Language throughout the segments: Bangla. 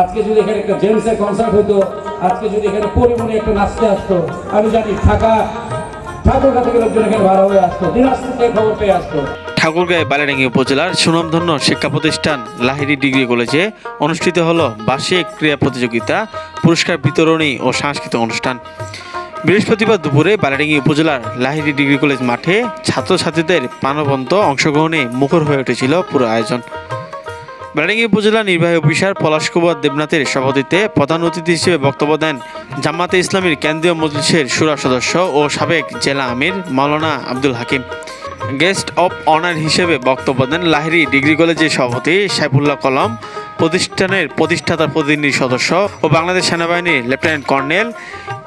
আজকে যদি এখানে একটা জেমসের কনসার্ট হতো আজকে যদি এখানে পরিমণি একটা নাচতে আসতো, আমি জানি ঢাকা, ঠাকুরগা থেকে লোকজন এখানে ভাড়া হয়ে আসতো, দিনাজপুর থেকে খবর পেয়ে আসতো। ঠাকুরগাঁও বালিডাঙ্গি উপজেলার সুনামধন্য শিক্ষা প্রতিষ্ঠান লাহিড়ী ডিগ্রি কলেজে অনুষ্ঠিত হলো বার্ষিক ক্রীড়া প্রতিযোগিতা, পুরস্কার বিতরণী ও সাংস্কৃতিক অনুষ্ঠান। বৃহস্পতিবার দুপুরে বালিডাঙ্গি উপজেলার লাহিড়ী ডিগ্রি কলেজ মাঠে ছাত্রছাত্রীদের প্রাণবন্ত অংশগ্রহণে মুখর হয়ে উঠেছিল পুরো আয়োজন। বেড়াঙ্গি উপজেলা নির্বাহী অফিসার পলাশ কুমার দেবনাথের সভাপতিত্বে প্রধান অতিথি হিসেবে বক্তব্য দেন জামাতে ইসলামীর কেন্দ্রীয় মজলিসের সুরা সদস্য ও সাবেক জেলা আমির Maulana Abdul Hakim. Guest of honour হিসেবে বক্তব্য দেন লাহিড়ী ডিগ্রি কলেজের সভাপতি সাইফুল্লাহ কলম, প্রতিষ্ঠানের প্রতিষ্ঠাতা প্রতিনিধি সদস্য ও বাংলাদেশ সেনাবাহিনীর lieutenant colonel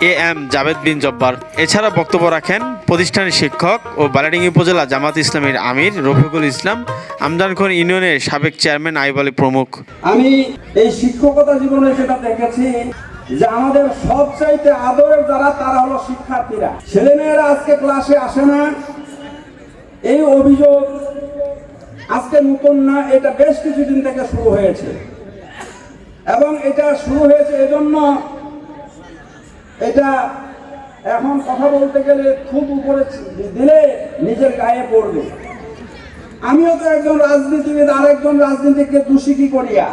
A M Javed bin Jabbar. এছাড়া বক্তব্য রাখেন প্রতিষ্ঠানের শিক্ষক ও বালাডিঙ্গি উপজেলা জামাত ইসলামের আমির রফিকুল ইসলাম আমদানখন ইউনিয়নের সাবেক চেয়ারম্যান আইব আলী প্রমুখ। আমি এই শিক্ষকতা জীবনে যেটা দেখেছি যে আমাদের সবচাইতে আদরের যারা, তারা হলো শিক্ষার্থীরা। ছেলেমেয়েরা আজকে ক্লাসে আসে না, এই অভিযোগ আজকে নতুন না, এটা বেশ কিছুদিন থেকে শুরু হয়েছে। এবং এটা শুরু হয়েছে এজন্য এটা এখন কথা বলতে গেলে খুব উপরে দিলে নিজের গায়ে পড়বে। আমিও তো একজন রাজনীতিবিদ, আরেকজন রাজনীতিকে দোষী করিয়া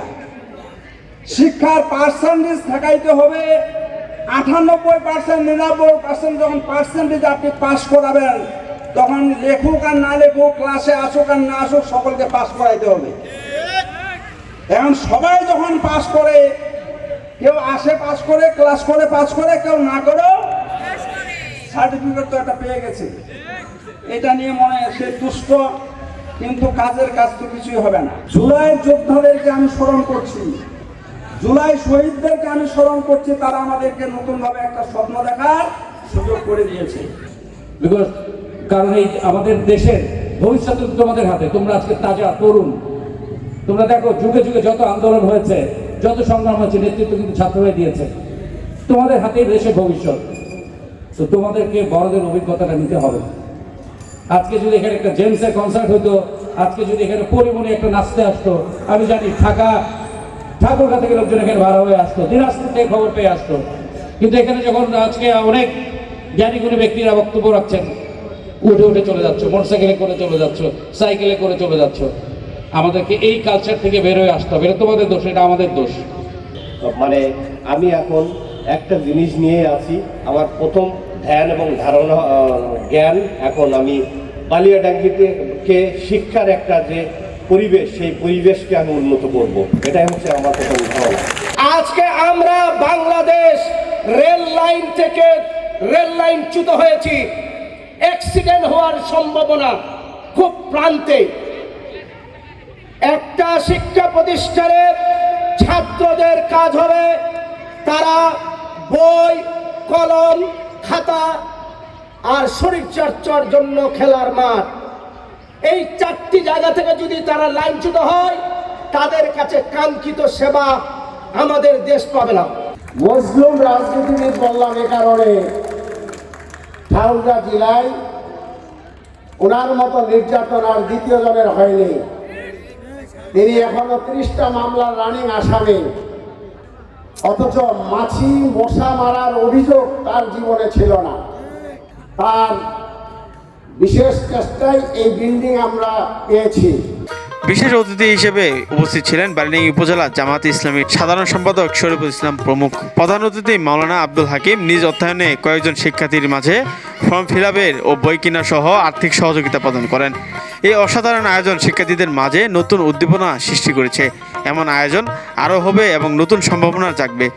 শিক্ষার পার্সেন্টেজ থাকাইতে হবে, আটানব্বই পার্সেন্ট নিরানব্বই পার্সেন্ট যখন পার্সেন্টেজ আপনি পাস করাবেন, তখন লেখুক আর না লেখুক ক্লাসে আসুক আর না আসুক, সকলকে পাস করাইতে হবে। এখন সবাই যখন পাস করে কেউ আসে পাস করে ক্লাস করে পাস করে, কেউ না করেও সার্টিফিকেট তো একটা পেয়ে গেছে। এটা নিয়ে মনে সে দুষ্ট, কিন্তু কাজের কাজ তো কিছুই হবে না। জুলাই যোদ্ধাদেরকে আমি স্মরণ করছি। জুলাই শহীদদেরকে আমি স্মরণ করছি, তারা আমাদেরকে নতুনভাবে একটা স্বপ্ন দেখার সুযোগ করে দিয়েছে। বিকজ কারণ এই আমাদের দেশের ভবিষ্যৎ তোমাদের হাতে তোমরা আজকে তাজা, তরুণ। তোমরা দেখো, যুগে যুগে যত আন্দোলন হয়েছে যত সংগ্রাম হয়েছে, নেতৃত্ব কিন্তু ছাত্র হয়ে দিয়েছে। তোমাদের হাতে দেশের ভবিষ্যৎ। তো তোমাদেরকে বড়দের অভিজ্ঞতাটা নিতে হবে। আজকে যদি এখানে একটা জেমসের কনসার্ট হতো, আজকে যদি এখানে পরিমণি একটা নাচতে আসতো, আমি জানি ঢাকা ঠাকুরগা থেকে লোকজন এখানে ভাড়া হয়ে আসতো, দিনাজপুর থেকে খবর পেয়ে আসতো। কিন্তু এখানে যখন আজকে অনেক জ্ঞানী গুণী ব্যক্তিরা বক্তব্য রাখছেন, উঠে উঠে চলে যাচ্ছ, মোটরসাইকেলে করে চলে যাচ্ছ, সাইকেলে করে চলে যাচ্ছ। আমাদেরকে এই কালচার থেকে বের হয়ে আসতে হবে। তোমাদের দোষ, এটা আমাদের দোষ। মানে আমি এখন একটা জিনিস নিয়ে আছি। আমার প্রথম ধ্যান এবং ধারণা জ্ঞান এখন আমি বালিয়াডাঙ্গিতে কে শিক্ষার একটা যে পরিবেশ, সেই পরিবেশকে আমি উন্নত করব। এটাই হচ্ছে আমার প্রথম ধারণা। আজকে আমরা বাংলাদেশ রেল লাইন থেকে রেল লাইন চ্যুত হয়েছি। অ্যাক্সিডেন্ট হওয়ার সম্ভাবনা খুব প্রান্তে। একটা শিক্ষা প্রতিষ্ঠানে ছাত্রদের কাজ হবে। তারা বই, কলম, খাতা আর শরীরচর্চার জন্য খেলার মাঠ। এই চারটি জায়গা থেকে যদি তারা লাইনচ্যুত হয়, তাদের কাছে কাঙ্ক্ষিত সেবা আমাদের দেশ পাবে না। মজলুম রাজনীতিবিদ বললাম এ কারণে। ঠাকুরগাঁ জেলায় ওনার মতো নির্যাতন আর দ্বিতীয় জনের হয়নি। তিনি এখনও ত্রিশটা মামলার রানিং আসামি। অথচ মাছি মশা মারার অভিযোগ তার জীবনে ছিল না। তার বিশেষ চেষ্টায় এই বিল্ডিং আমরা পেয়েছি। বিশেষ অতিথি হিসেবে উপস্থিত ছিলেন বালিডাঙ্গি উপজেলা জামাত ইসলামীর সাধারণ সম্পাদক শরীফুল ইসলাম প্রমুখ। প্রধান অতিথি মাওলানা আব্দুল হাকিম নিজ অধ্যয়নে কয়েকজন শিক্ষার্থীর মাঝে ফর্ম ফিল ও বই কেনা সহ আর্থিক সহযোগিতা প্রদান করেন। এই অসাধারণ আয়োজন শিক্ষার্থীদের মাঝে নতুন উদ্দীপনা সৃষ্টি করেছে। এমন আয়োজন আরও হবে এবং নতুন সম্ভাবনা জাগবে।